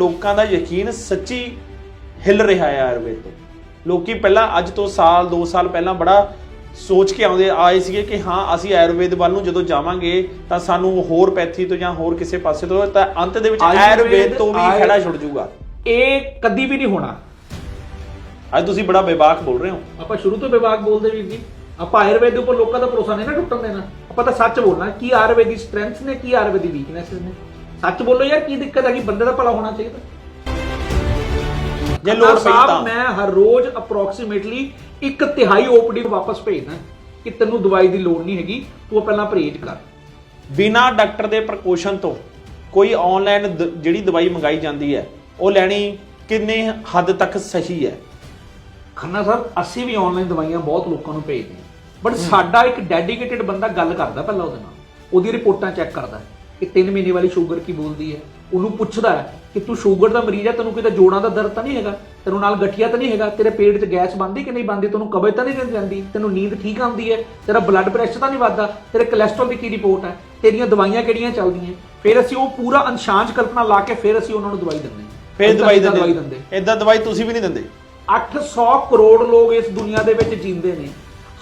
ਲੋਕਾਂ ਦਾ ਯਕੀਨ ਸੱਚੀ ਹਿੱਲ ਰਿਹਾ ਹੈ ਆਯੁਰਵੇਦ ਤੋਂ। ਲੋਕੀ ਪਹਿਲਾਂ ਅੱਜ ਤੋਂ ਸਾਲ 2 ਸਾਲ ਪਹਿਲਾਂ ਬੜਾ ਸੋਚ ਕੇ ਆਉਂਦੇ ਆਏ ਸੀਗੇ ਕਿ ਹਾਂ ਅਸੀਂ ਆਯੁਰਵੇਦ ਵੱਲ ਨੂੰ ਜਦੋਂ ਜਾਵਾਂਗੇ ਤਾਂ ਸਾਨੂੰ ਹੋਰ ਪੈਥੀ ਤੋਂ ਜਾਂ ਹੋਰ ਕਿਸੇ ਪਾਸੇ ਤੋਂ ਤਾਂ ਅੰਤ ਦੇ ਵਿੱਚ ਆਯੁਰਵੇਦ- ਤੋਂ ਵੀ ਖੜਾ ਛੁੱਟ ਜਾਊਗਾ। ਇਹ ਕਦੀ ਵੀ ਨਹੀਂ ਹੋਣਾ। ਅੱਜ ਤੁਸੀਂ ਬੜਾ ਬੇਬਾਕ ਬੋਲ ਰਹੇ ਹੋ। ਆਪਾਂ ਸ਼ੁਰੂ ਤੋਂ ਵਿਭਾਗ ਬੋਲਦੇ ਵੀਰ ਜੀ। ਆਪਾਂ ਆਯੁਰਵੇਦ ਦੇ ਉੱਪਰ ਲੋਕਾਂ ਦਾ ਭਰੋਸਾ ਨਹੀਂ ਨਾ ਟੁੱਟਣ ਦੇਣਾ। ਆਪਾਂ ਤਾਂ ਸੱਚ ਬੋਲਣਾ ਕੀ ਆਯੁਰਵੇਦ ਦੀ ਸਟਰੈਂਥਸ ਨੇ ਕੀ ਆਯੁਰਵੇਦ ਦੀ ਵੀਕਨੈਸਸ ਨੇ? ਸੱਚ ਬੋਲੋ ਯਾਰ ਕੀ ਦਿੱਕਤ ਹੈ ਕਿ ਬੰਦੇ ਦਾ ਭਲਾ ਹੋਣਾ ਚਾਹੀਦਾ। ਜੇ ਲੋੜ ਪਈ ਸਾਹਿਬ, ਤਾਂ। ਮੈਂ ਹਰ ਰੋਜ਼ ਅਪਰੋਕਸੀਮੇਟਲੀ ਇੱਕ ਤਿਹਾਈ ਓਪੀਡੀ ਵਾਪਸ ਭੇਜਦਾ ਕਿ ਤੈਨੂੰ ਦਵਾਈ ਦੀ ਲੋੜ ਨਹੀਂ ਹੈਗੀ ਤੂੰ ਪਹਿਲਾਂ ਪਰਹੇਜ਼ ਕਰ। ਬਿਨਾ ਡਾਕਟਰ ਦੇ ਪ੍ਰਕੋਸ਼ਨ ਤੋਂ ਕੋਈ ਆਨਲਾਈਨ ਜਿਹੜੀ ਦਵਾਈ ਮੰਗਾਈ ਜਾਂਦੀ ਹੈ ਉਹ ਲੈਣੀ ਕਿੰਨੇ ਹੱਦ ਤੱਕ ਸਹੀ ਹੈ? ਖੰਨਾ ਸਾਹਿਬ ਅਸੀਂ ਵੀ ਆਨਲਾਈਨ ਦਵਾਈਆਂ ਬਹੁਤ ਲੋਕਾਂ ਨੂੰ ਭੇਜਦੇ ਹਾਂ। ਬਟ ਸਾਡਾ ਇੱਕ ਡੈਡੀਕੇਟਿਡ ਬੰਦਾ ਗੱਲ ਕਰਦਾ ਪਹਿਲਾਂ ਉਹਦੇ ਨਾਲ। ਉਹਦੀ ਰਿਪੋਰਟਾਂ ਚੈੱਕ ਕਰਦਾ। ਕਿ 3 ਮਹੀਨੇ ਵਾਲੀ ਸ਼ੂਗਰ ਕੀ ਬੋਲਦੀ ਹੈ? ਉਹਨੂੰ ਪੁੱਛਦਾ ਹੈ ਕਿ ਤੂੰ ਸ਼ੂਗਰ ਦਾ ਮਰੀਜ਼ ਹੈ ਤੈਨੂੰ ਕਿਤੇ ਜੋੜਾਂ ਦਾ ਦਰਦ ਤਾਂ ਨਹੀਂ ਹੈਗਾ? ਤੈਨੂੰ ਨਾਲ ਗਠੀਆ ਤਾਂ ਨਹੀਂ ਹੈਗਾ? ਤੇਰੇ ਪੇਟ 'ਚ ਗੈਸ ਬਣਦੀ ਕਿ ਨਹੀਂ ਬਣਦੀ? ਤੈਨੂੰ ਕਬਜ਼ ਤਾਂ ਨਹੀਂ ਜਾਂਦੀ? ਤੈਨੂੰ ਨੀਂਦ ਠੀਕ ਆਉਂਦੀ ਹੈ? ਤੇਰਾ ਬਲੱਡ ਪ੍ਰੈਸ਼ਰ ਤਾਂ ਨਹੀਂ ਵੱਧਦਾ? ਤੇਰੇ ਕੋਲੇਸਟ੍ਰੋਲ ਦੀ ਕੀ ਰਿਪੋਰਟ ਹੈ? ਤੇਰੀਆਂ ਦਵਾਈਆਂ ਕਿਹੜੀਆਂ ਚੱਲਦੀਆਂ? ਫਿਰ ਅਸੀਂ ਉਹ ਪੂਰਾ ਅੰਸ਼ਾਂਸ਼ ਕਲਪਨਾ ਲਾ ਕੇ ਫਿਰ ਅਸੀਂ ਉਹਨਾਂ ਨੂੰ ਦਵਾਈ ਦਿੰਦੇ ਫੇਰ ਦਵਾਈ ਦਿੰਦੇ ਇਦਾਂ ਦਵਾਈ ਤੁਸੀਂ ਵੀ ਨਹੀਂ ਦਿੰਦੇ? 800 ਕਰੋੜ ਲੋਕ ਇਸ ਦੁਨੀਆ ਦੇ ਵਿੱਚ ਜੀਂਦੇ ਨੇ।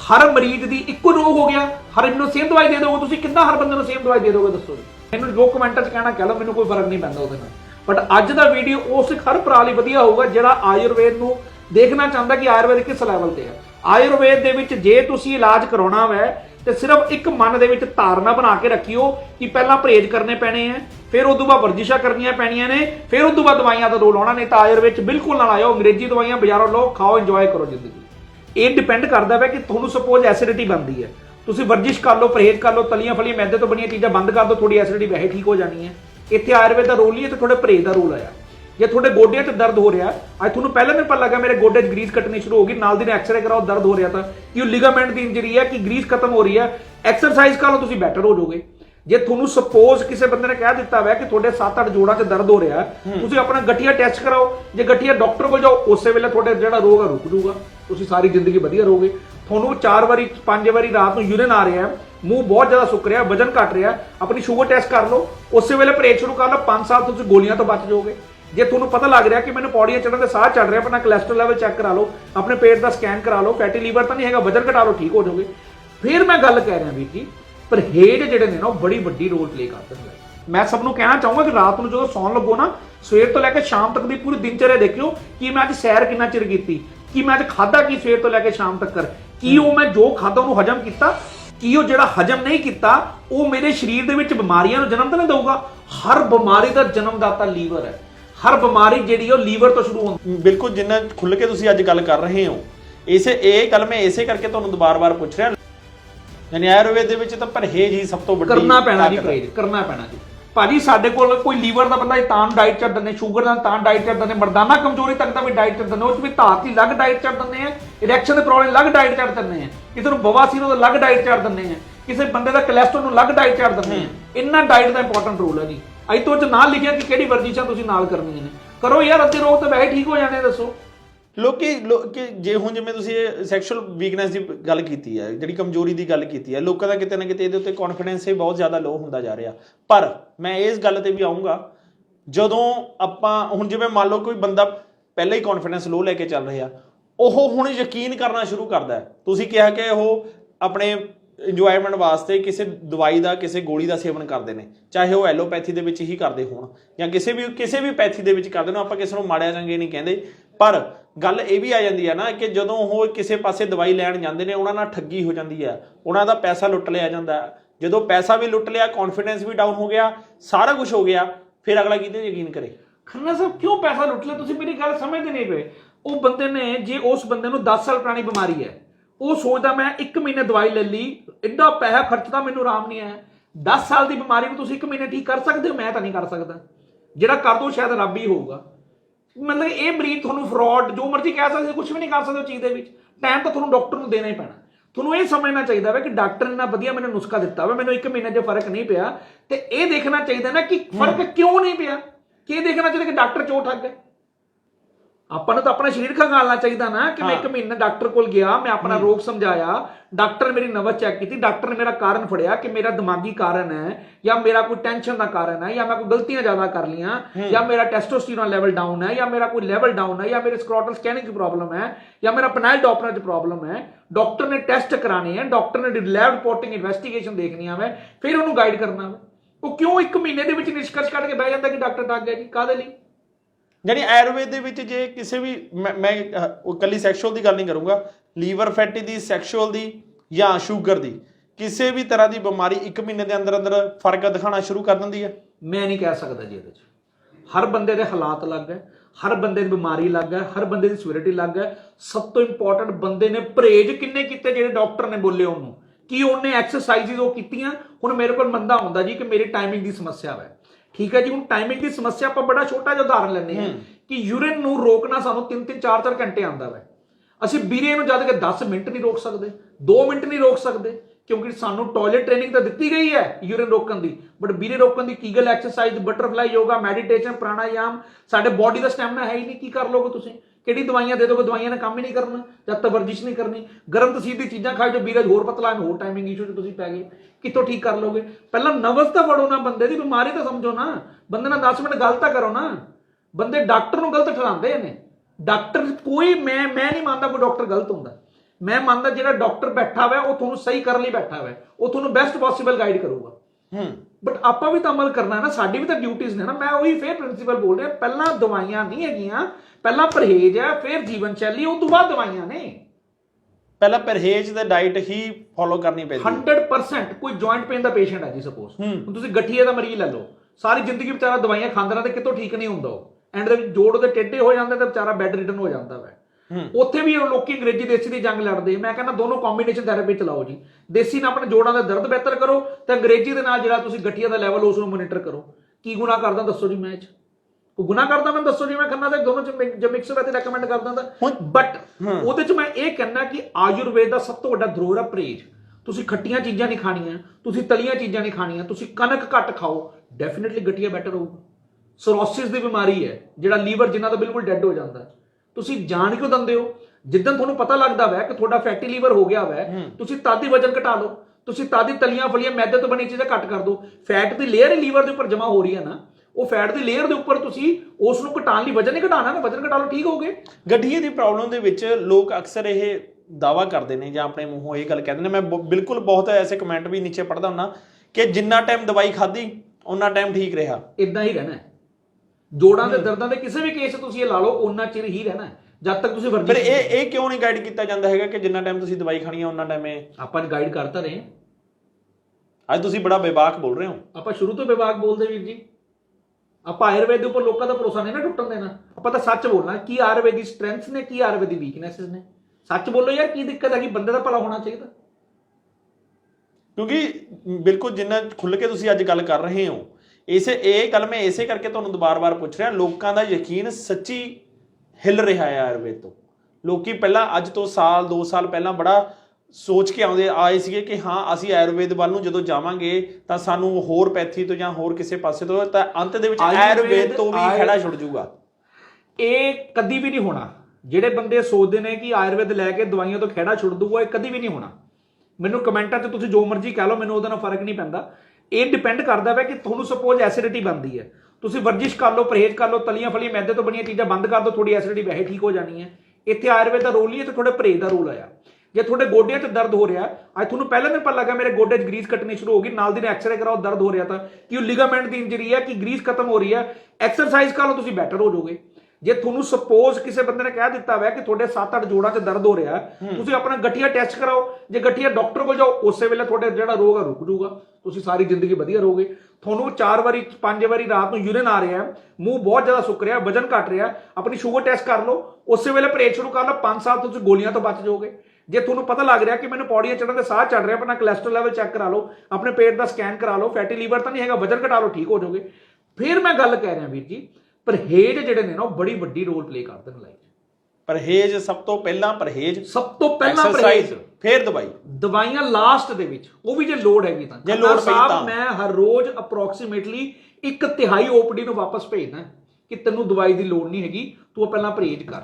ਹਰ ਮਰੀਜ਼ ਦੀ ਇੱਕੋ ਰੋਗ ਹੋ ਗਿਆ। ਹਰ ਨੂੰ ਸੇਮ ਦਵਾਈ ਦੇ ਦੋਗੇ ਤੁਸੀਂ ਕਿੰਨਾ ਹਰ ਬੰਦੇ ਨੂੰ ਸੇਮ ਦਵਾਈ ਦੇ ਦੋਗੇ ਦੱਸੋ। ਜੀ ਮੈਨੂੰ ਜੋ ਕਮੈਂਟਾਂ 'ਚ ਕਹਿਣਾ ਕਹਿ ਲਓ, ਮੈਨੂੰ ਕੋਈ ਫ਼ਰਕ ਨਹੀਂ ਪੈਂਦਾ ਉਹਦੇ ਨਾਲ। ਬਟ ਅੱਜ ਦਾ ਵੀਡੀਓ ਉਸ ਹਰ ਭਰਾ ਲਈ ਵਧੀਆ ਹੋਊਗਾ ਜਿਹੜਾ ਆਯੁਰਵੇਦ ਨੂੰ ਦੇਖਣਾ ਚਾਹੁੰਦਾ ਕਿ ਆਯੁਰਵੇਦ ਕਿਸ ਲੈਵਲ ਤੇ ਹੈ। ਆਯੁਰਵੇਦ ਦੇ ਵਿੱਚ ਜੇ ਤੁਸੀਂ ਇਲਾਜ ਕਰਾਉਣਾ ਵੈ, ਤੇ ਸਿਰਫ ਇੱਕ ਮਨ ਦੇ ਵਿੱਚ ਧਾਰਨਾ ਬਣਾ ਕੇ ਰੱਖਿਓ ਕਿ ਪਹਿਲਾਂ ਪਰਹੇਜ਼ ਕਰਨੇ ਪੈਣੇ ਆ, ਫਿਰ ਉਦੋਂ ਬਾਅਦ ਵਰਜਿਸ਼ਾਂ ਕਰਨੀਆਂ ਪੈਣੀਆਂ ਨੇ, ਫਿਰ ਉਦੋਂ ਬਾਅਦ ਦਵਾਈਆਂ ਦਾ ਰੋਲ ਆਉਣਾ ਨਹੀਂ ਤਾਂ ਆਯੁਰਵੇਦ ਚ ਬਿਲਕੁਲ ਨਾ ਆਇਓ ਅੰਗਰੇਜ਼ੀ ਦਵਾਈਆਂ ਬਾਜ਼ਾਰੋਂ ਲਓ, ਖਾਓ ਇੰਜੋਏ ਕਰੋ ਜ਼ਿੰਦਗੀ। ਇਹ ਡਿਪੈਂਡ ਕਰਦਾ ਹੈ ਕਿ ਤੁਹਾਨੂੰ ਸਪੋਜ਼ ਐਸਿਡਿਟੀ ਬਣਦੀ ਹੈ। ਤੁਸੀਂ ਵਰਜਿਸ਼ ਕਰ ਲਓ ਪਰਹੇਜ਼ ਕਰ ਲਓ ਤਲੀਆਂ ਫਲੀਆਂ ਮੈਦੇ ਤੋਂ ਬਣੀਆਂ ਚੀਜ਼ਾਂ ਬੰਦ ਕਰ ਦਿਓ ਥੋੜੀ ਐਸਿਡਿਟੀ ਵੈਸੇ ਠੀਕ ਹੋ ਜਾਣੀ ਹੈ। ਇੱਥੇ ਆਯੁਰਵੇਦ ਦਾ ਰੋਲ ਨਹੀਂ ਹੈ ਤੇ ਥੋੜੇ ਪਰਹੇਜ਼ ਦਾ ਰੋਲ ਆਇਆ। ਜੇ ਤੁਹਾਡੇ ਗੋਡਿਆਂ 'ਚ ਦਰਦ ਹੋ ਰਿਹਾ ਅੱਜ ਤੁਹਾਨੂੰ ਪਹਿਲਾਂ ਦਿਨ ਪਤਾ ਲੱਗਾ ਮੇਰੇ ਗੋਡੇ 'ਚ ਗਰੀਸ ਕੱਟਣੀ ਸ਼ੁਰੂ ਹੋ ਗਈ ਨਾਲ ਦੀ ਨਾਲ ਐਕਸਰੇ ਕਰਾਓ ਦਰਦ ਹੋ ਰਿਹਾ ਤਾਂ। ਕਿ ਉਹ ਲਿਗਾਮੈਂਟ ਦੀ ਇੰਜਰੀ ਹੈ ਕਿ ਗਰੀਸ ਖਤਮ ਹੋ ਰਹੀ ਹੈ। ਐਕਸਰਸਾਈਜ਼ ਕਰ ਲਓ ਤੁਸੀਂ ਬੈਟਰ ਹੋ ਜਾਓਗੇ। ਜੇ ਤੁਹਾਨੂੰ ਸਪੋਜ਼ ਕਿਸੇ ਬੰਦੇ ਨੇ ਕਹਿ ਦਿੱਤਾ ਹੋਇਆ ਕਿ ਤੁਹਾਡੇ 7-8 ਜੋੜਾਂ 'ਚ ਦਰਦ ਹੋ ਰਿਹਾ ਹੈ, ਤੁਸੀਂ ਆਪਣਾ ਗਠੀਆ ਟੈਸਟ ਕਰਾਓ। ਜੇ ਗਠੀਆ ਡਾਕਟਰ ਕੋਲ ਜਾਓ ਉਸੇ ਵੇਲੇ ਤੁਹਾਡੇ ਜਿਹੜਾ ਰੋਗ ਹੈ ਰੁਕ ਜਾਊਗਾ। ਤੁਸੀਂ ਸਾਰੀ ਜ਼ਿੰਦਗੀ ਵਧੀਆ ਰਹੋਗੇ। ਤੁਹਾਨੂੰ ਚਾਰ ਵਾਰੀ, ਪੰਜ ਵਾਰੀ ਰਾਤ ਨੂੰ ਯੂਰਿਨ ਆ ਰਿਹਾ ਹੈ। ਮੂੰਹ ਬਹੁਤ ਜ਼ਿਆਦਾ ਸੁੱਕ ਰਿਹਾ, ਵਜਨ ਘਟ ਰਿਹਾ। ਆਪਣੀ ਸ਼ੂਗਰ ਟੈਸਟ ਕਰ ਲਓ। ਉਸੇ ਵੇਲੇ ਪਰਹੇਜ਼ ਸ਼ੁਰੂ ਕਰ ਲਓ। 5 ਸਾਲ ਤੁਸੀਂ ਗੋਲੀਆਂ ਤੋਂ ਬਚ ਜਾਓਗੇ। ਜੇ ਤੁਹਾਨੂੰ ਪਤਾ ਲੱਗ ਰਿਹਾ ਕਿ ਮੈਨੂੰ ਪੌੜੀਆਂ ਚੜ੍ਹਨ ਦੇ ਸਾਹ ਚੜ ਰਿਹਾ ਆਪਣਾ ਕੋਲੇਸਟ੍ਰੋਲ ਲੈਵਲ ਚੈੱਕ ਕਰਾ ਲਓ। ਆਪਣੇ ਪੇਟ ਦਾ ਸਕੈਨ ਕਰਾ ਲਓ। ਫੈਟੀ ਲੀਵਰ ਤਾਂ ਨਹੀਂ ਹੈਗਾ, ਵਜਨ ਘਟਾ ਲਓ, ਠੀਕ ਹੋ ਜਾਓਗੇ। ਫਿਰ ਮੈਂ ਗੱਲ ਕਹਿ ਰਿਹਾ ਵੀਰ ਜੀ, ਪਰਹੇਜ਼ ਜਿਹੜੇ ਨੇ ਨਾ, ਉਹ ਬੜੀ ਵੱਡੀ ਰੋਲ ਪਲੇ ਕਰਦੇ ਨੇ। ਮੈਂ ਸਭ ਨੂੰ ਕਹਿਣਾ ਚਾਹੂੰਗਾ ਕਿ ਰਾਤ ਨੂੰ ਜਦੋਂ ਸੌਣ ਲੱਗੋ ਨਾ, ਸਵੇਰ ਤੋਂ ਲੈ ਕੇ ਸ਼ਾਮ ਤੱਕ ਦੀ ਪੂਰੀ ਦਿਨਚਰਿਆ ਦੇਖਿਓ ਕਿ ਮੈਂ ਅੱਜ ਸੈਰ ਕਿੰਨਾ ਚਿਰ ਕੀਤੀ, ਕਿ ਮੈਂ ਅੱਜ ਖਾਦਾ ਕੀ ਸਵੇਰ ਤੋਂ ਲੈ ਕੇ ਸ਼ਾਮ ਤੱਕ। ਕੀ ਉਹ ਮੈਂ ਜੋ ਖਾਦਾ ਉਹਨੂੰ ਹਜਮ ਕੀਤਾ? ਕੀ ਉਹ ਜਿਹੜਾ ਹਜਮ ਨਹੀਂ ਕੀਤਾ ਉਹ ਮੇਰੇ ਸਰੀਰ ਦੇ ਵਿੱਚ ਬਿਮਾਰੀਆਂ ਨੂੰ ਜਨਮ ਤਾਂ ਨਹੀਂ ਦਊਗਾ? ਹਰ ਬਿਮਾਰੀ ਦਾ ਜਨਮਦਾਤਾ ਲੀਵਰ ਹੈ। ਹਰ ਬਿਮਾਰੀ ਜਿਹੜੀ ਉਹ ਲੀਵਰ ਤੋਂ ਸ਼ੁਰੂ ਹੁੰਦੀ ਬਿਲਕੁਲ ਜਿੰਨਾ ਖੁੱਲ ਕੇ ਤੁਸੀਂ ਅੱਜ ਗੱਲ ਕਰ ਰਹੇ ਹੋ ਇਸੇ ਇਹ ਗੱਲ ਮੈਂ ਇਸੇ ਕਰਕੇ ਤੁਹਾਨੂੰ ਦੁਬਾਰ-ਬਾਰ ਪੁੱਛ ਰਿਹਾ। ਯਾਨੀ ਆਯੁਰਵੇਦ ਦੇ ਵਿੱਚ ਤਾਂ ਪਰਹੇਜ਼ ਹੀ ਸਭ ਤੋਂ ਵੱਡੀ ਕਰਨਾ ਪੈਣਾ ਜੀ ਹੈ। ਪਰਹੇਜ਼ ਕਰਨਾ ਪੈਣਾ ਜੀ। ਭਾਜੀ ਸਾਡੇ ਕੋਲ ਕੋਈ ਲੀਵਰ ਦਾ ਬੰਦਾ ਤਾਂ ਡਾਈਟ ਚੜ ਦਿੰਦੇ ਸ਼ੂਗਰ ਦਾ ਤਾਂ ਡਾਈਟ ਚੜ ਦਿੰਦੇ ਮਰਦਾਨਾ ਕਮਜ਼ੋਰੀ ਤੱਕ ਦਾ ਵੀ ਡਾਈਟ ਚੜ ਦਿੰਦੇ ਉਹ ਚ ਵੀ ਧਾਤ ਦੀ ਅਲੱਗ ਡਾਈਟ ਚੜ ਦਿੰਦੇ ਆ। ਇਰੈਕਸ਼ਨ ਦੇ ਪ੍ਰੋਬਲਮ ਅਲੱਗ ਡਾਈਟ ਚੜ ਦਿੰਦੇ ਆ। ਕਿਸੇ ਨੂੰ ਬਵਾਸੀਰ ਦਾ ਅਲੱਗ ਡਾਈਟ ਚੜ ਦਿੰਦੇ ਆ। ਕਿਸੇ ਬੰਦੇ ਦਾ ਕੋਲੇਸਟ੍ਰੋਲ ਨੂੰ ਅਲੱਗ ਡਾਈਟ ਚੜ ਦਿੰਦੇ ਆ। ਇੰਨਾ ਡਾਈਟ ਦਾ ਇੰਪੋਰਟੈਂਟ ਰੋਲ ਹੈ ਜੀ। ਅਜ ਤੋਂ ਚ ਨਾਲ ਲਿਖਿਆ ਕਿ ਕਿਹੜੀ ਵਰਜਿਸ਼ਾਂ ਤੁਸੀਂ ਨਾਲ ਕਰਨੀਆਂ ਨੇ ਕਰੋ ਯਾਰ ਅੱਧੇ ਰੋਗ ਤਾਂ ਵੈਸੇ ਠੀਕ ਹੋ ਜਾਣੇ ਦੱਸੋ। ਲੋਕੀ ਲੋਕੀ ਜੇ ਹੁਣ ਜਿਵੇਂ ਤੁਸੀਂ ਸੈਕਸ਼ੂਅਲ ਵੀਕਨੈਸ ਦੀ ਗੱਲ ਕੀਤੀ ਹੈ ਜਿਹੜੀ ਕਮਜ਼ੋਰੀ ਦੀ ਗੱਲ ਕੀਤੀ ਹੈ ਲੋਕਾਂ ਦਾ ਕਿਤੇ ਨਾ ਕਿਤੇ ਇਹਦੇ ਉੱਤੇ ਕੌਨਫੀਡੈਂਸ ਹੀ ਬਹੁਤ ਜ਼ਿਆਦਾ ਲੋ ਹੁੰਦਾ ਜਾ ਰਿਹਾ। ਪਰ ਮੈਂ ਇਸ ਗੱਲ ਤੇ ਵੀ ਆਉਂਗਾ ਜਦੋਂ ਆਪਾਂ ਹੁਣ ਜਿਵੇਂ ਮੰਨ ਲਓ ਕੋਈ ਬੰਦਾ ਪਹਿਲਾਂ ਹੀ ਕੌਨਫੀਡੈਂਸ ਲੋ ਲੈ ਕੇ ਚੱਲ ਰਿਹਾ ਉਹ ਹੁਣ ਯਕੀਨ ਕਰਨਾ ਸ਼ੁਰੂ ਕਰਦਾ ਤੁਸੀਂ ਕਿਹਾ ਕਿ ਉਹ ਆਪਣੇ ਇੰਜੋਇਮੈਂਟ ਵਾਸਤੇ ਕਿਸੇ ਦਵਾਈ ਦਾ, ਕਿਸੇ ਗੋਲੀ ਦਾ ਸੇਵਨ ਕਰਦੇ ਨੇ, ਚਾਹੇ ਉਹ ਐਲੋਪੈਥੀ ਦੇ ਵਿੱਚ ਹੀ ਕਰਦੇ ਹੋਣ ਜਾਂ ਕਿਸੇ ਵੀ ਕਿਸੇ ਵੀ ਪੈਥੀ ਦੇ ਵਿੱਚ ਕਰਦੇ ਨੇ, ਆਪਾਂ ਕਿਸੇ ਨੂੰ ਮਾੜਿਆ ਚੰਗੇ ਨਹੀਂ ਕਹਿੰਦੇ। ਪਰ ਗੱਲ ਇਹ ਵੀ ਆ ਜਾਂਦੀ ਹੈ ਨਾ ਕਿ ਜਦੋਂ ਉਹ ਕਿਸੇ ਪਾਸੇ ਦਵਾਈ ਲੈਣ ਜਾਂਦੇ ਨੇ, ਉਹਨਾਂ ਨਾਲ ਠੱਗੀ ਹੋ ਜਾਂਦੀ ਹੈ, ਉਹਨਾਂ ਦਾ ਪੈਸਾ ਲੁੱਟ ਲਿਆ ਜਾਂਦਾ ਜਦੋਂ ਪੈਸਾ ਵੀ ਲੁੱਟ ਲਿਆ ਕੌਨਫੀਡੈਂਸ ਵੀ ਡਾਊਨ ਹੋ ਗਿਆ, ਸਾਰਾ ਕੁਝ ਹੋ ਗਿਆ, ਫਿਰ ਅਗਲਾ ਕਿਤੇ ਯਕੀਨ ਕਰੇ? ਖੰਨਾ ਸਾਹਿਬ, ਕਿਉਂ ਪੈਸਾ ਲੁੱਟ ਲਿਆ? ਤੁਸੀਂ ਮੇਰੀ ਗੱਲ ਸਮਝਦੇ ਨਹੀਂ ਪਏ। ਉਹ ਬੰਦੇ ਨੇ ਜੇ ਉਸ ਬੰਦੇ ਨੂੰ 10 ਸਾਲ ਪੁਰਾਣੀ ਬਿਮਾਰੀ ਹੈ ਉਹ ਸੋਚਦਾ ਮੈਂ 1 ਮਹੀਨੇ ਦਵਾਈ ਲੈ ਲਈ ਐਡਾ ਪੈਸਾ ਖਰਚਦਾ ਮੈਨੂੰ ਆਰਾਮ ਨਹੀਂ ਆਇਆ 10 ਸਾਲ ਦੀ ਬਿਮਾਰੀ ਨੂੰ ਤੁਸੀਂ 1 ਮਹੀਨੇ ਠੀਕ ਕਰ ਸਕਦੇ ਹੋ? ਮੈਂ ਤਾਂ ਨਹੀਂ ਕਰ ਸਕਦਾ। ਜਿਹੜਾ ਕਰ ਦੋ ਸ਼ਾਇਦ ਰੱਬ ਹੀ ਹੋਊਗਾ। ਮਤਲਬ ਇਹ ਮਰੀਜ਼ ਤੁਹਾਨੂੰ ਫਰਾਡ ਜੋ ਮਰਜ਼ੀ ਕਹਿ ਸਕਦੇ ਕੁਝ ਵੀ ਨਹੀਂ ਕਰ ਸਕਦੇ ਉਹ ਚੀਜ਼ ਦੇ ਵਿੱਚ। ਟਾਈਮ ਤਾਂ ਤੁਹਾਨੂੰ ਡਾਕਟਰ ਨੂੰ ਦੇਣਾ ਹੀ ਪੈਣਾ। ਤੁਹਾਨੂੰ ਇਹ ਸਮਝਣਾ ਚਾਹੀਦਾ ਹੈ ਕਿ ਡਾਕਟਰ ਨੇ ਨਾ ਵਧੀਆ ਮੈਨੂੰ ਨੁਸਖਾ ਦਿੱਤਾ ਵਾ ਮੈਨੂੰ 1 ਮਹੀਨੇ 'ਚ ਫ਼ਰਕ ਨਹੀਂ ਪਿਆ। ਤੇ ਇਹ ਦੇਖਣਾ ਚਾਹੀਦਾ ਨਾ ਕਿ ਫ਼ਰਕ ਕਿਉਂ ਨਹੀਂ ਪਿਆ? ਕਿ ਇਹ ਦੇਖਣਾ ਚਾਹੀਦਾ ਕਿ ਡਾਕਟਰ ਚੋਟ ਠੱਗ ਹੈ। ਆਪਾਂ ਨੂੰ ਤਾਂ ਆਪਣਾ ਸਰੀਰ ਖੰਗਾਲਣਾ ਚਾਹੀਦਾ ਨਾ ਕਿ ਮੈਂ ਹਾਂ। ਇੱਕ ਮਹੀਨਾ ਡਾਕਟਰ ਕੋਲ ਗਿਆ ਮੈਂ ਆਪਣਾ ਰੋਗ ਸਮਝਾਇਆ ਡਾਕਟਰ ਨੇ ਮੇਰੀ ਨਬਜ਼ ਚੈੱਕ ਕੀਤੀ ਡਾਕਟਰ ਨੇ ਮੇਰਾ ਕਾਰਨ ਫੜਿਆ ਕਿ ਮੇਰਾ ਦਿਮਾਗੀ ਕਾਰਨ ਹੈ ਜਾਂ ਮੇਰਾ ਕੋਈ ਟੈਨਸ਼ਨ ਦਾ ਕਾਰਨ ਹੈ ਜਾਂ ਮੈਂ ਕੋਈ ਗਲਤੀਆਂ ਜ਼ਿਆਦਾ ਕਰ ਲੀਆਂ ਜਾਂ ਮੇਰਾ ਟੈਸਟੋਸਟੇਰੋਨ ਲੈਵਲ ਡਾਊਨ ਹੈ ਜਾਂ ਮੇਰਾ ਕੋਈ ਲੈਵਲ ਡਾਊਨ ਹੈ ਜਾਂ ਮੇਰੇ ਸਕ੍ਰੋਟਲ ਸਕੈਨਿੰਗ ਦੀ ਪ੍ਰੋਬਲਮ ਹੈ ਜਾਂ ਮੇਰਾ ਪਨਾਈਲ ਡੋਪਲਰ ਦੀ ਪ੍ਰੋਬਲਮ ਹੈ ਡਾਕਟਰ ਨੇ ਟੈਸਟ ਕਰਾਣੇ ਹੈ ਡਾਕਟਰ ਨੇ ਲੈਬ ਰਿਪੋਰਟਿੰਗ ਇਨਵੈਸਟੀਗੇਸ਼ਨ ਦੇਖਣੀਆਂ ਵੇ ਫਿਰ ਉਹਨੂੰ ਗਾਈਡ ਕਰਨਾ ਵੇ। ਉਹ ਕਿਉਂ ਇੱਕ ਮਹੀਨੇ ਦੇ ਵਿੱਚ ਨਿਸ਼ਕਰਸ਼ ਕੱਢ ਕੇ ਬਹਿ ਜਾਂਦਾ ਕਿ ਡਾਕਟਰ ਡੱਗ ਗਿਆ ਜੀ? ਕਾਹਦੇ ਲਈ? ਜਾਨੀ ਆਯੁਰਵੇਦ ਦੇ ਵਿੱਚ ਜੇ ਕਿਸੇ ਵੀ ਮੈਂ ਮੈਂ, ਅਹ, ਉਹ ਕੱਲੀ ਸੈਕਸ਼ੂਅਲ ਦੀ ਗੱਲ ਨਹੀਂ ਕਰੂੰਗਾ। ਲੀਵਰ ਫੈਟੀ ਦੀ ਸੈਕਸ਼ੂਅਲ ਦੀ ਜਾਂ ਸ਼ੂਗਰ ਦੀ ਕਿਸੇ ਵੀ ਤਰ੍ਹਾਂ ਦੀ ਬਿਮਾਰੀ 1 ਮਹੀਨੇ ਦੇ ਅੰਦਰ ਅੰਦਰ ਫ਼ਰਕ ਦਿਖਾਉਣਾ ਸ਼ੁਰੂ ਕਰ ਦਿੰਦੀ ਹੈ। ਮੈਂ ਨਹੀਂ ਕਹਿ ਸਕਦਾ ਜੀ ਇਹਦੇ 'ਚ। ਹਰ ਬੰਦੇ ਦੇ ਹਾਲਾਤ ਅਲੱਗ ਹੈ ਹਰ ਬੰਦੇ ਦੀ ਬਿਮਾਰੀ ਅਲੱਗ ਹੈ ਹਰ ਬੰਦੇ ਦੀ ਸਿਵਿਰਿਟੀ ਅਲੱਗ ਹੈ। ਸਭ ਤੋਂ ਇੰਪੋਰਟੈਂਟ ਬੰਦੇ ਨੇ ਪਰਹੇਜ ਕਿੰਨੇ ਕੀਤੇ ਜਿਹੜੇ ਡਾਕਟਰ ਨੇ ਬੋਲੇ ਉਹਨੂੰ? ਕੀ ਉਹਨੇ ਐਕਸਰਸਾਈਜ਼ਸ ਉਹ ਕੀਤੀਆਂ? ਹੁਣ ਮੇਰੇ ਕੋਲ ਮੰਦਾ ਹੁੰਦਾ ਜੀ ਕਿ ਮੇਰੀ ਟਾਈਮਿੰਗ ਦੀ ਸਮੱਸਿਆ ਹੈ ਠੀਕ ਹੈ ਜੀ ਹੁਣ ਟਾਈਮਿੰਗ ਦੀ ਸਮੱਸਿਆ ਆਪਾਂ ਬੜਾ ਛੋਟਾ ਜਿਹਾ ਉਦਾਹਰਨ ਲੈਂਦੇ ਹਾਂ ਕਿ ਯੂਰਿਨ ਨੂੰ ਰੋਕਣਾ ਸਾਨੂੰ 3-3 4-4 ਘੰਟੇ ਆਉਂਦਾ ਹੈ ਅਸੀਂ ਵੀਰੇ ਨੂੰ ਜਦ ਕਿ 10 ਮਿੰਟ ਨਹੀਂ ਰੋਕ ਸਕਦੇ 2 ਮਿੰਟ ਨਹੀਂ ਰੋਕ ਸਕਦੇ ਕਿਉਂਕਿ ਸਾਨੂੰ ਟਾਇਲਟ ਟ੍ਰੇਨਿੰਗ ਤਾਂ ਦਿੱਤੀ ਗਈ ਹੈ ਯੂਰਿਨ ਰੋਕਣ ਦੀ। ਬਟ ਵੀਰੇ ਰੋਕਣ ਦੀ Kegel exercise butterfly yoga meditation pranayama ਸਾਡੇ ਬਾਡੀ ਦਾ ਸਟੈਮਿਨਾ ਹੈ ਹੀ ਨਹੀਂ ਕੀ ਕਰ ਲੋਗੇ ਤੁਸੀਂ? ਕਿਹੜੀ ਦਵਾਈਆਂ ਦੇ ਦੋਗੇ? ਦਵਾਈਆਂ ਨੇ ਕੰਮ ਹੀ ਨਹੀਂ ਕਰਨਾ। ਜਦ ਤੱਕ ਵਰਜਿਸ਼ ਨਹੀਂ ਕਰਨੀ। ਗਰਮ ਤਸੀਰ ਦੀ ਚੀਜ਼ਾਂ ਖਾਓ ਜੋ ਬੀਰਜ ਹੋਰ ਪਤਲਾ ਨੂੰ ਹੋਰ ਟਾਈਮਿੰਗ ਇਸ਼ੂ 'ਚ ਤੁਸੀਂ ਪੈ ਗਏ। ਕਿੱਥੋਂ ਠੀਕ ਕਰ ਲੋਗੇ ਪਹਿਲਾਂ ਨਵਸ ਤਾਂ ਵੜੋ ਨਾ ਬੰਦੇ ਦੀ, ਬਿਮਾਰੀ ਤਾਂ ਸਮਝੋ ਨਾ। ਬੰਦੇ ਨਾਲ 10 ਮਿੰਟ ਗੱਲ ਤਾਂ ਕਰੋ ਨਾ। ਬੰਦੇ ਡਾਕਟਰ ਨੂੰ ਗਲਤ ਠਹਿਰਾਉਂਦੇ ਨੇ। ਡਾਕਟਰ ਕੋਈ, ਮੈਂ ਮੈਂ ਨਹੀਂ ਮੰਨਦਾ ਕੋਈ ਡਾਕਟਰ ਗਲਤ ਹੁੰਦਾ। ਮੈਂ ਮੰਨਦਾ ਜਿਹੜਾ ਡਾਕਟਰ ਬੈਠਾ ਹੋਇਆ, ਉਹ ਤੁਹਾਨੂੰ ਸਹੀ ਕਰਨ ਲਈ ਬੈਠਾ ਹੋਇਆ। ਉਹ ਤੁਹਾਨੂੰ ਬੈਸਟ ਪੋਸੀਬਲ ਗਾਈਡ ਕਰੂਗਾ। ਹੂੰ। ਬਟ ਆਪਾਂ ਵੀ ਤਾਂ ਅਮਲ ਕਰਨਾ ਹੈ ਨਾ ਸਾਡੀ ਵੀ ਤਾਂ ਡਿਊਟੀਆਂ ਨੇ ਨਾ। ਮੈਂ ਉਹੀ ਫੇਰ ਪ੍ਰਿੰਸੀਪਲ ਬੋਲ ਰਿਹਾ ਪਹਿਲਾਂ ਦਵਾਈਆਂ ਨਹੀਂ ਹੈਗੀਆਂ ਪਹਿਲਾਂ ਪਰਹੇਜ਼ ਹੈ ਫਿਰ ਜੀਵਨ ਸ਼ੈਲੀ ਉਸ ਤੋਂ ਬਾਅਦ ਦਵਾਈਆਂ ਨੇ। ਪਹਿਲਾਂ ਪਰਹੇਜ਼ ਤੇ ਡਾਈਟ ਹੀ ਫੋਲੋ ਕਰਨੀ ਪੈਂਦੀ ਹੈ। 100% ਕੋਈ ਜੁਆਇੰਟ ਪੇਨ ਦਾ ਪੇਸ਼ੈਂਟ ਹੈ ਜੀ ਸਪੋਜ਼ ਤੁਸੀਂ ਗਠੀਏ ਦਾ ਮਰੀਜ਼ ਲੈ ਲਓ। ਸਾਰੀ ਜ਼ਿੰਦਗੀ ਵਿਚਾਰਾ ਦਵਾਈਆਂ ਖਾਂਦਾ ਰਹਿੰਦਾ ਕਿਤੋਂ ਠੀਕ ਨਹੀਂ ਹੁੰਦਾ ਉਹ। ਐਂਡ ਦੇ ਵਿੱਚ ਜੋੜ ਉਹਦੇ ਟੇਢੇ ਹੋ ਜਾਂਦੇ ਤੇ ਵਿਚਾਰਾ ਬੈੱਡ ਰਿਟਰਨ ਹੋ ਜਾਂਦਾ ਵੈ। ਉੱਥੇ ਵੀ ਉਹ ਲੋਕੀ ਅੰਗਰੇਜ਼ੀ ਦੇਸੀ ਦੀ ਜੰਗ ਲੜਦੇ ਮੈਂ ਕਹਿੰਦਾ ਦੋਨੋਂ ਕੰਬੀਨੇਸ਼ਨ ਥੈਰੇਪੀ ਚਲਾਓ ਜੀ। ਦੇਸੀ ਨਾਲ ਆਪਣੇ ਜੋੜਾਂ ਦਾ ਦਰਦ ਬਿਹਤਰ ਕਰੋ ਤੇ ਅੰਗਰੇਜ਼ੀ ਦੇ ਨਾਲ ਜਿਹੜਾ ਤੁਸੀਂ ਗਠੀਆ ਦਾ ਲੈਵਲ ਉਸ ਨੂੰ ਮੋਨੀਟਰ ਕਰੋ। ਕੀ ਗੁਨਾਹ ਕਰਦਾ ਦੱਸੋ ਜੀ ਮੈਂ 'ਚ? ਕੋਈ ਗੁਨਾਹ ਕਰਦਾ ਮੈਂ ਦੱਸੋ ਜੀ ਮੈਂ ਖੰਨਾ ਤੇ ਦੋਨੋਂ ਚ ਜੇ ਮਿਕਸ ਹੋਵੇ ਤੇ ਰეკਮੈਂਡ ਕਰ ਦਿੰਦਾ। ਬਟ। ਉਹਦੇ ਚ ਮੈਂ ਇਹ ਕਹਿਣਾ ਕਿ ਆਯੁਰਵੇਦ ਦਾ ਸਭ ਤੋਂ ਵੱਡਾ ਧਰੋਹਰ ਹੈ ਪਰਹੇਜ਼। ਤੁਸੀਂ ਖੱਟੀਆਂ ਚੀਜ਼ਾਂ ਨਹੀਂ ਖਾਣੀਆਂ ਤੁਸੀਂ ਤਲੀਆਂ ਚੀਜ਼ਾਂ ਨਹੀਂ ਖਾਣੀਆਂ ਤੁਸੀਂ ਕਣਕ ਘੱਟ ਖਾਓ ਡੈਫੀਨਿਟਲੀ ਗਠੀਆ ਬੈਟਰ ਹੋਊਗਾ। ਸਰੋਸਿਸ ਦੀ ਬਿਮਾਰੀ ਹੈ ਜਿਹੜਾ ਲੀਵਰ ਜਿਨ੍ਹਾਂ ਦਾ ਬਿਲਕੁਲ ਡੈੱਡ ਹੋ ਜਾਂਦਾ। ਹੈ। ਤੁਸੀਂ ਜਾਣ ਕਿਉਂ ਦਿੰਦੇ ਹੋ? ਜਿੱਦਨ ਤੁਹਾਨੂੰ ਪਤਾ ਲੱਗਦਾ ਵੈ ਕਿ ਤੁਹਾਡਾ ਫੈਟੀ ਲੀਵਰ ਹੋ ਗਿਆ ਵੈ ਤੁਸੀਂ ਤਦ ਹੀ ਵਜਨ ਘਟਾ ਲਓ। ਤੁਸੀਂ ਤਦ ਹੀ ਤਲੀਆਂ ਫਲੀਆਂ ਮੈਦੇ ਤੋਂ ਬਣੀ ਚੀਜ਼ਾਂ ਘੱਟ ਕਰ ਦਿਓ। ਫੈਟ ਦੀ ਲੇਅਰ ਹੀ ਲੀਵਰ ਦੇ ਉੱਪਰ ਜਮਾ ਹੋ ਰਹੀ ਹੈ ਨਾ। ਉਹ ਫੈਟ ਦੀ ਲੇਅਰ ਦੇ ਉੱਪਰ ਤੁਸੀਂ ਉਸ ਨੂੰ ਘਟਾਉਣ ਲਈ ਵਜਨ ਨਹੀਂ ਘਟਾਉਣਾ ਨਾ ਵਜਨ ਘਟਾ ਲਓ ਠੀਕ ਹੋਗੇ? ਗਠੀਏ ਦੀ ਪ੍ਰੋਬਲਮ ਦੇ ਵਿੱਚ ਲੋਕ ਅਕਸਰ ਇਹ ਦਾਵਾ ਕਰਦੇ ਨੇ ਜਾਂ ਆਪਣੇ ਮੂੰਹੋਂ ਇਹ ਗੱਲ ਕਹਿੰਦੇ ਨੇ। ਮੈਂ ਬਿਲਕੁਲ ਬਹੁਤ ਐਸੇ ਕਮੈਂਟ ਵੀ ਨੀਚੇ ਪੜਦਾ ਹੁੰਨਾ ਕਿ ਜਿੰਨਾ ਟਾਈਮ ਦਵਾਈ ਖਾਧੀ ਉਹਨਾਂ ਟਾਈਮ ਠੀਕ ਰਿਹਾ। ਇਦਾਂ ਹੀ ਰਹਿਣਾ। ਹੈ ਜੋੜਾਂ ਦੇ ਦਰਦਾਂ ਦੇ ਕਿਸੇ ਵੀ ਕੇਸ 'ਚ ਤੁਸੀਂ ਇਹ ਲਾ ਲਓ ਉਹਨਾਂ ਚਿਰ ਹੀ ਰਹਿਣਾ ਜਦ ਤੱਕ ਤੁਸੀਂ ਫਿਰ ਵਰਜਿਸ਼ ਇਹ ਇਹ ਕਿਉਂ ਨਹੀਂ ਗਾਈਡ ਕੀਤਾ ਜਾਂਦਾ ਹੈਗਾ ਕਿ ਜਿੰਨਾ ਟਾਈਮ ਤੁਸੀਂ ਦਵਾਈ ਖਾਣੀ ਹੈ ਉਹਨਾਂ ਟਾਈਮ ਇਹ ਆਪਾਂ ਨੇ ਗਾਈਡ ਕਰਤਾ ਰਹੇ। ਅੱਜ ਤੁਸੀਂ ਬੜਾ ਬੇਬਾਕ ਬੋਲ ਰਹੇ ਹੋ। ਆਪਾਂ ਸ਼ੁਰੂ ਤੋਂ ਵਿਭਾਗ ਬੋਲਦੇ ਵੀਰ ਜੀ। ਆਪਾਂ ਆਯੁਰਵੇਦ ਦੇ ਉੱਪਰ ਲੋਕਾਂ ਦਾ ਭਰੋਸਾ ਨਹੀਂ ਨਾ ਟੁੱਟਣ ਦੇਣਾ। ਆਪਾਂ ਤਾਂ ਸੱਚ ਬੋਲਣਾ ਕੀ ਆਯੁਰਵੇਦ ਦੀ ਸਟਰੈਂਥਸ ਨੇ ਕੀ ਆਯੁਰਵੇਦ ਦੀ ਵੀਕਨੈਸਸ ਨੇ? ਸੱਚ ਬੋਲੋ ਯਾਰ ਕੀ ਦਿੱਕਤ ਹੈ ਕਿ ਬੰਦੇ ਦਾ ਭਲਾ ਹੋਣਾ ਚਾਹੀਦਾ। ਕਿਉਂਕਿ ਬਿਲਕੁਲ ਜਿੰਨਾ ਖੁੱਲ ਕੇ ਤੁਸੀਂ ਅੱਜ ਗੱਲ ਕਰ ਰਹੇ ਹੋ ਇਸੇ ਇਹ ਗੱਲ ਮੈਂ ਇਸੇ ਕਰਕੇ ਤੁਹਾਨੂੰ ਬਾਰ-ਬਾਰ ਪੁੱਛ ਰਿਹਾ ਲੋਕਾਂ ਦਾ ਯਕੀਨ ਸੱਚੀ ਹਿੱਲ ਰਿਹਾ ਹੈ ਆਯੁਰਵੇਦ ਤੋਂ। ਲੋਕੀ ਪਹਿਲਾਂ ਅੱਜ ਤੋਂ ਸਾਲ 2 ਸਾਲ ਪਹਿਲਾਂ ਬੜਾ ਸੋਚ ਕੇ ਆਉਂਦੇ ਆਏ ਸੀਗੇ ਕਿ ਹਾਂ ਅਸੀਂ ਆਯੁਰਵੇਦ ਵੱਲ ਨੂੰ ਜਦੋਂ ਜਾਵਾਂਗੇ ਤਾਂ ਸਾਨੂੰ ਹੋਰ ਪੈਥੀ ਤੋਂ ਜਾਂ ਹੋਰ ਕਿਸੇ ਪਾਸੇ ਤੋਂ ਤਾਂ ਅੰਤ ਦੇ ਵਿੱਚ ਆਯੁਰਵੇਦ- ਤੋਂ ਵੀ ਖੜਾ ਛੁੱਟ ਜਾਊਗਾ। ਇਹ ਕਦੀ ਵੀ ਨਹੀਂ ਹੋਣਾ। ਜਿਹੜੇ ਬੰਦੇ ਸੋਚਦੇ ਨੇ ਕਿ ਆਯੁਰਵੇਦ ਲੈ ਕੇ ਦਵਾਈਆਂ ਤੋਂ ਖੇੜਾ ਛੁੱਟ ਦੂਗਾ ਇਹ ਕਦੀ ਵੀ ਨਹੀਂ ਹੋਣਾ। ਮੈਨੂੰ ਕਮੈਂਟਾਂ 'ਚ ਤੁਸੀਂ ਜੋ ਮਰਜ਼ੀ ਕਹਿ ਲਓ ਮੈਨੂੰ ਉਹਦੇ ਨਾਲ ਫ਼ਰਕ ਨਹੀਂ ਪੈਂਦਾ। ਇਹ ਡਿਪੈਂਡ ਕਰਦਾ ਹੈ ਕਿ ਤੁਹਾਨੂੰ ਸਪੋਜ਼ ਐਸਿਡਿਟੀ ਬਣਦੀ ਹੈ। ਤੁਸੀਂ ਵਰਜਿਸ਼ ਕਰ ਲਓ, ਪਰਹੇਜ਼ ਕਰ ਲਓ, ਤਲੀਆਂ ਫਲੀਆਂ, ਮੈਦੇ ਤੋਂ ਬਣੀਆਂ ਚੀਜ਼ਾਂ ਬੰਦ ਕਰ ਦਿਓ ਥੋੜੀ ਐਸਿਡਿਟੀ ਵੈਸੇ ਠੀਕ ਹੋ ਜਾਣੀ ਹੈ। ਇੱਥੇ ਆਯੁਰਵੇਦ ਦਾ ਰੋਲ ਨਹੀਂ ਹੈ ਤੇ ਤੁਹਾਡੇ ਪਰਹੇਜ਼ ਦਾ ਰੋਲ ਆਇਆ। ਜੇ ਤੁਹਾਡੇ ਗੋਡਿਆਂ 'ਚ ਦਰਦ ਹੋ ਰਿਹਾ, ਅੱਜ ਤੁਹਾਨੂੰ ਪਹਿਲਾਂ ਦਿਨ ਪਤਾ ਲੱਗਾ ਮੇਰੇ ਗੋਡੇ 'ਚ ਗਰੀਸ ਕੱਟਣੀ ਸ਼ੁਰੂ ਹੋ ਗਈ, ਨਾਲ ਦੀ ਨਾਲ ਐਕਸਰੇ ਕਰਾਓ, ਦਰਦ ਹੋ ਰਿਹਾ ਤਾਂ, ਕਿ ਉਹ ਲਿਗਾਮੈਂਟ ਦੀ ਇੰਜਰੀ ਹੈ, ਕਿ ਗਰੀਸ ਖਤਮ ਹੋ ਰਹੀ ਹੈ। ਐਕਸਰਸਾਈਜ਼ ਕਰ ਲਓ, ਤੁਸੀਂ ਬੈਟਰ ਹੋ ਜਾਓਗੇ। ਜੇ ਤੁਹਾਨੂੰ ਸਪੋਜ਼ ਕਿਸੇ ਬੰਦੇ ਨੇ ਕਹਿ ਦਿੱਤਾ ਹੋਇਆ ਕਿ ਤੁਹਾਡੇ 7-8 ਜੋੜਾਂ 'ਚ ਦਰਦ ਹੋ ਰਿਹਾ ਹੈ, ਤੁਸੀਂ ਆਪਣਾ ਗਠੀਆ ਟੈਸਟ ਕਰਾਓ। ਜੇ ਗਠੀਆ ਡਾਕਟਰ ਕੋਲ ਜਾਓ ਉਸੇ ਵੇਲੇ ਤੁਹਾਡੇ ਜਿਹੜਾ ਰੋਗ ਆ ਰੁਕ ਜਾਊਗਾ। ਤੁਸੀਂ ਸਾਰੀ ਜ਼ਿੰਦਗੀ ਵਧੀਆ ਰਹੋਗੇ। ਤੁਹਾਨੂੰ 4 ਵਾਰੀ 5 ਵਾਰੀ ਰਾਤ ਨੂੰ ਯੂਰਿਨ ਆ ਰਿਹਾ ਮੂੰਹ ਬਹੁਤ ਜ਼ਿਆਦਾ ਸੁੱਕ ਰਿਹਾ ਵਜਨ ਘਟ ਰਿਹਾ ਆਪਣੀ ਸ਼ੂਗਰ ਟੈਸਟ ਕਰ ਲਓ। ਉਸੇ ਵੇਲੇ ਪਰਹੇਜ਼ ਸ਼ੁਰੂ ਕਰ ਲਓ 5 ਸਾਲ ਤੁਸੀਂ ਗੋਲੀਆਂ ਤੋਂ ਬਚ ਜਾਓਗੇ। ਜੇ ਤੁਹਾਨੂੰ ਪਤਾ ਲੱਗ ਰਿਹਾ ਕਿ ਮੈਨੂੰ ਪੌੜੀਆਂ ਚੜ੍ਹਨ ਦੇ ਸਾਹ ਚੜ ਰਿਹਾ ਆਪਣਾ ਕੋਲੇਸਟ੍ਰੋਲ ਲੈਵਲ ਚੈੱਕ ਕਰਾ ਲਓ ਆਪਣੇ ਪੇਟ ਦਾ ਸਕੈਨ ਕਰਾ ਲਓ ਫੈਟੀ ਲੀਵਰ ਤਾਂ ਨਹੀਂ ਹੈਗਾ ਵਜਨ ਘਟਾ ਲਓ ਠੀਕ ਹੋ ਜਾਓਗੇ। ਫਿਰ ਮੈਂ ਗੱਲ ਕਹਿ ਰਿਹਾ ਵੀਰ ਜੀ ਪਰਹੇਜ਼ ਜਿਹੜੇ ਨੇ ਨਾ ਉਹ ਬੜੀ ਵੱਡੀ ਰੋਲ ਪਲੇ ਕਰਦੇ ਨੇ ਲਾਈਫ 'ਚ। ਪਰਹੇਜ਼ ਸਭ ਤੋਂ ਪਹਿਲਾਂ ਪਰਹੇਜ਼ ਸਭ ਤੋਂ ਪਹਿਲਾਂ ਪਰਹੇਜ਼। ਫਿਰ ਦਵਾਈ। ਦਵਾਈਆਂ ਲਾਸਟ ਦੇ ਵਿੱਚ ਉਹ ਵੀ ਜੇ ਲੋਡ ਹੈਗੀ ਤਾਂ। ਜੇ ਲੋੜ ਪਈ ਤਾਂ। ਮੈਂ ਹਰ ਰੋਜ਼ ਅਪਰੋਕਸੀਮੇਟਲੀ ਇੱਕ ਤਿਹਾਈ ਓਪੀਡੀ ਨੂੰ ਵਾਪਸ ਭੇਜਦਾ ਕਿ ਤੈਨੂੰ ਦਵਾਈ ਦੀ ਲੋੜ ਨਹੀਂ ਹੈਗੀ ਤੂੰ ਪਹਿਲਾਂ ਪਰਹੇਜ਼ ਕਰ।